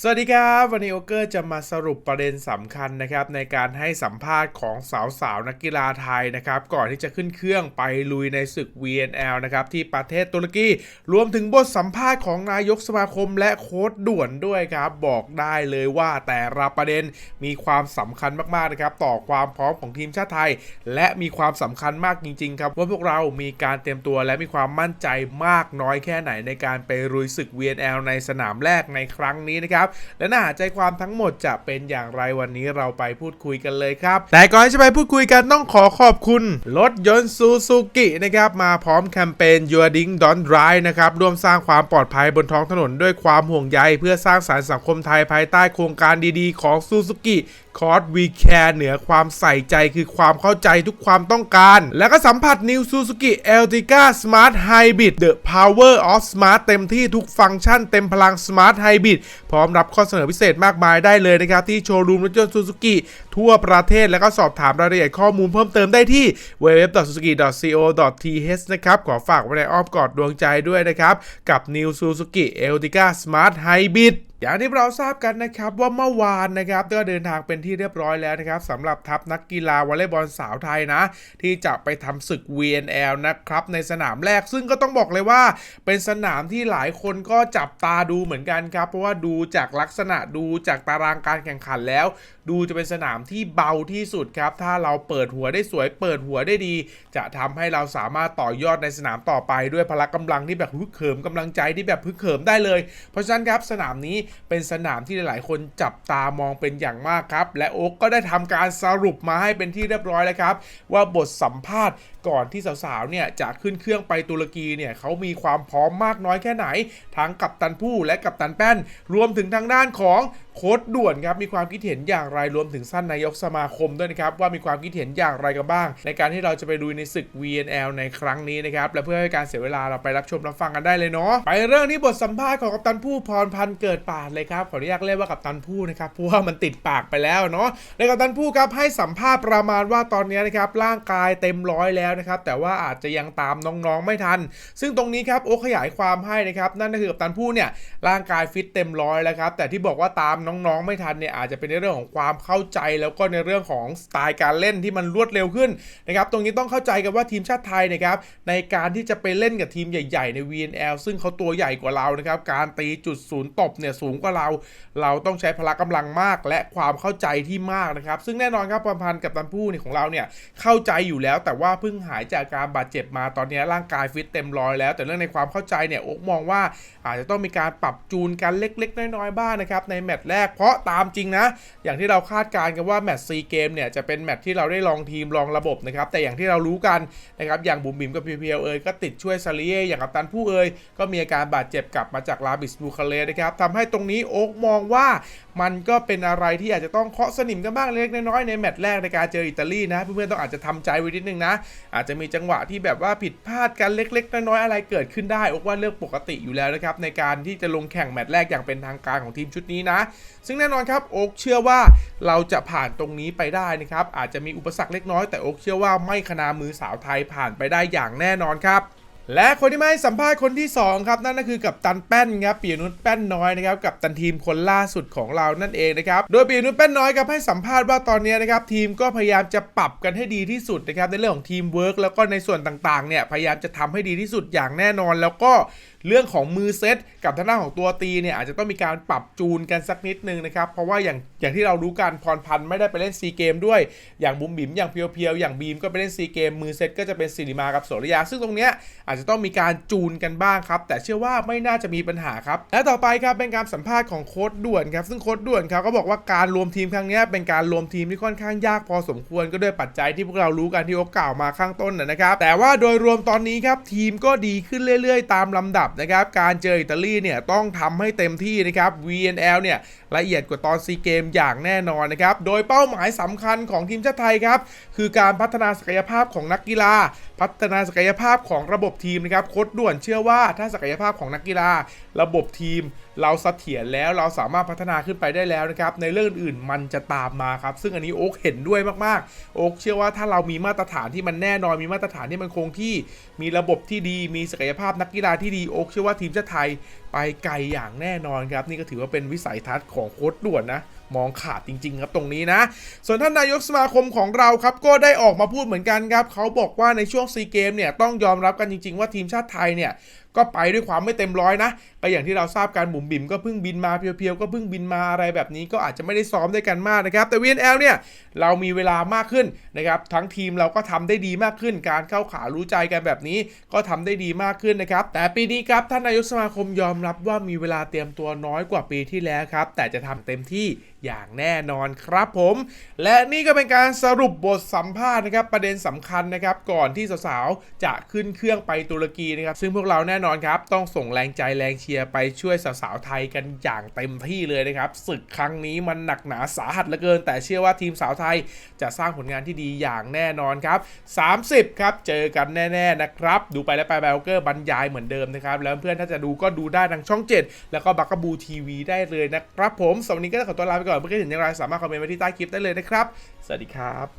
สวัสดีครับ วันนี้โอเกอร์จะมาสรุปประเด็นสำคัญนะครับ ในการให้สัมภาษณ์ของสาวๆ นักกีฬาไทยนะครับ ก่อนที่จะขึ้นเครื่องไปลุยในศึก VNL นะครับ ที่ประเทศตุรกี รวมถึงบทสัมภาษณ์ของนายกสมาคมและโค้ดด่วนด้วยครับ บอกได้เลยว่าแต่ละประเด็นมีความสำคัญมากๆนะครับ ต่อความพร้อมของทีมชาติไทย และมีความสำคัญมากจริงๆครับว่าพวกเรามีการเตรียมตัวและมีความมั่นใจมากน้อยแค่ไหนในการไปลุยศึก VNL ในสนามแรกในครั้งนี้นะครับและน่าใจความทั้งหมดจะเป็นอย่างไรวันนี้เราไปพูดคุยกันเลยครับ แต่ก่อนที่จะไปพูดคุยกันต้องขอขอบคุณ รถยนต์ซูซูกินะครับ มาพร้อมแคมเปญ Your Ding Don't Drive นะครับ ร่วมสร้างความปลอดภัยบนท้องถนนด้วยความห่วงใย เพื่อสร้างสารรค์สังคมไทยภายใต้โครงการดีๆ ของซูซูกิคอร์สวีแคร์เหนือความใส่ใจคือความเข้าใจทุกความต้องการ แล้วก็สัมผัส New Suzuki Ertiga Smart Hybrid The Power of Smart เต็มที่ทุกฟังก์ชันเต็มพลัง Smart Hybrid พร้อมรับข้อเสนอพิเศษมากมายได้เลยนะครับ ที่โชว์รูมรถยนต์ซูซูกิทั่วประเทศแล้วก็สอบถามรายละเอียดข้อมูลเพิ่มเติมได้ที่ www.suzuki.co.th นะครับ ขอฝากไว้ในอ้อมกอดดวงใจด้วยนะครับ กับ New Suzuki Ertiga Smart Hybrid อย่างที่เราทราบกันนะครับว่าเมื่อวานนะครับก็เดินทางเป็นที่เรียบร้อยแล้วนะครับสำหรับทัพนักกีฬาวอลเลย์บอลสาวไทยนะ ที่จะไปทำศึก VNL นะครับในสนามแรกซึ่งก็ต้องบอกเลยว่า เป็นสนามที่หลายคนก็จับตาดูเหมือนกันครับ เพราะว่าดูจากลักษณะดูจากตารางการแข่งขันแล้ว ดูจะเป็นสนามที่เบาที่สุดครับ ถ้าเราเปิดหัวได้สวย เปิดหัวได้ดี จะทำให้เราสามารถต่อยอดในสนามต่อไปด้วยพละกำลังที่แบบฮึกเหิมกำลังใจที่แบบฮึกเหิมได้เลย เพราะฉะนั้นครับสนามนี้เป็นสนามที่หลายๆ คนจับตามองเป็นอย่างมากครับ และโอ๊กก็ได้ทำการสรุปมาให้เป็นที่เรียบร้อยแล้วครับ ว่าบทสัมภาษณ์ก่อนที่สาวๆเนี่ยจะขึ้นเครื่องไปตุรกีเนี่ยเขามีความพร้อมมากน้อยแค่ไหน ทั้งกับตันผู้และกับตันแป้น รวมถึงทางด้านของโค้ดด่วนครับมีความคิดเห็นอย่างไรรวมถึงสั้นนายกสมาคมด้วยนะครับว่ามีความคิดเห็นอย่างไรกันบ้าง ในการที่เราจะไปดูในศึก VNL ในครั้งนี้นะครับและเพื่อให้การเสียเวลาเราไปรับชมรับฟังกันได้เลยเนาะไปเรื่องที่บทสัมภาษณ์ของกัปตันผู้พรพันธ์เกิดปาดเลยครับขออนุญาตเรียกว่ากัปตันผู้นะครับเพราะว่ามันติดปากไปแล้วเนาะในกัปตันผู้ครับให้สัมภาษณ์ประมาณว่าตอนนี้นะครับร่างกายเต็มร้อยแล้วนะครับแต่ว่าอาจจะยังตามน้องๆไม่ทัน ซึ่งตรงนี้ครับโอ้ขยายความให้นะครับนั่นก็คือกัปตันผู้เนี่ยร่างกายฟิตเต็มร้อยแล้วครับแต่ที่บอกว่าตามน้องๆไม่ทันเนี่ยอาจจะเป็นในเรื่องของความเข้าใจแล้วก็ในเรื่องของสไตล์การเล่นที่มันรวดเร็วขึ้นนะครับตรงนี้ต้องเข้าใจกันว่าทีมชาติไทยนะครับในการที่จะไปเล่นกับทีมใหญ่ ๆ ใน VNL ซึ่งเขาตัวใหญ่กว่าเรานะครับการตีจุดศูนย์ตบเนี่ยสูงกว่าเรา เราต้องใช้พละกำลังมาก และความเข้าใจที่มากนะครับซึ่งแน่นอนครับพันพันธ์กับตันผู้เนี่ยของเราเนี่ยเข้าใจอยู่แล้ว แต่ว่าเพิ่งหายจากการบาดเจ็บมาตอนนี้ร่างกายฟิตเต็มร้อยแล้ว แต่เรื่องในความเข้าใจเนี่ยโอ๊กมองว่าอาจจะต้องมีการปรับจูนกันเล็ก ๆ น้อยๆบ้างนะครับในแมตช์แรก เพราะตามจริงนะ อย่างที่เราคาดการณ์กันว่าแมตช์ซีเกมเนี่ยจะเป็นแมตช์ที่เราได้ลองทีมลองระบบนะครับ แต่อย่างที่เรารู้กันนะครับ อย่างบุ๋มบิมกับพีพีเอเอยก็ติดช่วยซาลีเออย่างกับตันผู้เอยก็มีอาการบาดเจ็บกลับมาจากลาบิสบูคาเลนะครับทำให้ตรงนี้โอ๊กมองว่ามันก็เป็นอะไรที่อาจจะต้องเคาะสนิมกันบ้างเล็กน้อยในแมตช์แรกในการเจออิตาลีนะ เพื่อนๆต้องอาจจะทำใจไว้นิดนึงนะ อาจจะมีจังหวะที่แบบว่าผิดพลาดกันเล็กๆน้อยๆอะไรเกิดขึ้นได้อกว่าเรื่องปกติอยู่แล้วนะครับในการที่จะลงแข่งแมตช์แรกอย่างเป็นทางการของทีมชุดนี้นะ ซึ่งแน่นอนครับโอ๊กเชื่อว่าเราจะผ่านตรงนี้ไปได้นะครับอาจจะมีอุปสรรคเล็กน้อยแต่โอ๊กเชื่อว่าไม่ขนามือสาวไทยผ่านไปได้อย่างแน่นอนครับ และคนที่มาให้สัมภาษณ์คนที่ 2 ครับ นั่นก็คือกับตันแป้นครับปียนุชแป้นน้อยนะครับกับตันทีมคนล่าสุดของเรานั่นเองนะครับโดยปียนุชแป้นน้อยครับให้สัมภาษณ์ว่าตอนนี้นะครับทีมก็พยายามจะปรับกันให้ดีที่สุดนะครับในเรื่องของทีมเวิร์กแล้วก็ในส่วนต่างๆเนี่ยพยายามจะทำให้ดีที่สุดอย่างแน่นอน แล้วก็ เรื่องของมือเซตกับทางด้านของตัวตีเนี่ยอาจจะต้องมีการปรับจูนกันสักนิดนึงนะครับ เพราะว่าอย่างอย่างที่เรารู้กันพรพันธ์ไม่ได้ไปเล่นซีเกมด้วยอย่างบุ๋มบิ๋มอย่างเพียวๆอย่างบีมก็ไปเล่นซีเกมมือเซตก็จะเป็นสิริมากับโสริยา ซึ่งตรงเนี้ยอาจจะต้องมีการจูนกันบ้างครับ แต่เชื่อว่าไม่น่าจะมีปัญหาครับ และต่อไปครับเป็นการสัมภาษณ์ของโค้ดด่วนครับซึ่งโค้ดด่วนครับก็บอกว่าการรวมทีมครั้งเนี้ยเป็นการรวมทีมที่ค่อนข้างยากพอสมควรก็ด้วยปัจจัยที่พวกเรารู้กันที่โอกล่าวมาข้างต้นนะครับแต่ว่าโดยรวมตอนนี้ครับทีมก็ดีขึ้นเรื่อย ๆ ตามลำดับนะครับการเจออิตาลีเนี่ยต้องทำให้เต็มที่นะครับ VNL เนี่ย ละเอียดกว่าตอนซีเกมอย่างแน่นอนนะครับ โดยเป้าหมายสำคัญของทีมชาติไทยครับ คือการพัฒนาศักยภาพของนักกีฬา พัฒนาศักยภาพของระบบทีมนะครับโค้ดด่วนเชื่อว่าถ้าศักยภาพของนักกีฬา ระบบทีม เราเสถียรแล้วเราสามารถพัฒนาขึ้นไปได้แล้วนะครับในเรื่องอื่นมันจะตามมาครับ ซึ่งอันนี้โอ๊กเห็นด้วยมากๆ โอ๊กเชื่อว่าถ้าเรามีมาตรฐานที่มันแน่นอนมีมาตรฐานที่มันคงที่ มีระบบที่ดี มีศักยภาพนักกีฬาที่ดีโอ๊กเชื่อว่าทีมชาติไทยไปไกลอย่างแน่นอนครับนี่ก็ถือว่าเป็นวิสัยทัศน์ของโค้ดด่วนนะ มองขาดจริง ๆ ครับตรงนี้นะ ส่วนท่านนายกสมาคมของเราครับ ก็ได้ออกมาพูดเหมือนกันครับ เขาบอกว่าในช่วงซีเกมเนี่ยต้องยอมรับกันจริง ๆ ว่าทีมชาติไทยเนี่ย ก็ไปด้วยความไม่เต็มร้อยนะ ก็อย่างที่เราทราบการบุ๋มบิ๋มก็เพิ่งบินมาเพียวๆ ก็เพิ่งบินมาอะไรแบบนี้ก็อาจจะไม่ได้ซ้อมด้วยกันมากนะครับ แต่ VNL เนี่ย เรามีเวลามากขึ้นนะครับ ทั้งทีมเราก็ทำได้ดีมากขึ้น การเข้าขารู้ใจกันแบบนี้ก็ทำได้ดีมากขึ้นนะครับ แต่ปีนี้ครับท่านนายกสมาคมยอมรับว่ามีเวลาเตรียมตัวน้อยกว่าปีที่แล้วครับ แต่จะทำเต็มที่อย่างแน่นอนครับผม และนี่ก็เป็นการสรุปบทสัมภาษณ์นะครับประเด็นสำคัญนะครับก่อนที่สาวๆจะขึ้นเครื่องไปตุรกีนะครับซึ่งพวกเราแน่นอนครับ ต้องส่งแรงใจแรงเชียร์ไปช่วยสาวๆไทยกันอย่างเต็มที่เลยนะครับศึกครั้งนี้มันหนักหนาสาหัสเหลือเกิน แต่เชื่อว่าทีมสาวไทยจะสร้างผลงานที่ดีอย่างแน่นอนครับ 30 ครับ เจอกันแน่ๆนะครับ ดูไปแล้วไปแบลเกอร์บรรยายเหมือนเดิมนะครับ แล้วเพื่อนถ้าจะดูก็ดูได้ทางช่อง 7 แล้วก็บักกบูทีวีได้เลยนะครับผมสำหรับวันนี้ก็ขอตัวลาไปก่อนเพื่อนๆเห็นอย่างไรสามารถคอมเมนต์ไว้ที่ใต้คลิปได้เลยนะครับ สวัสดีครับ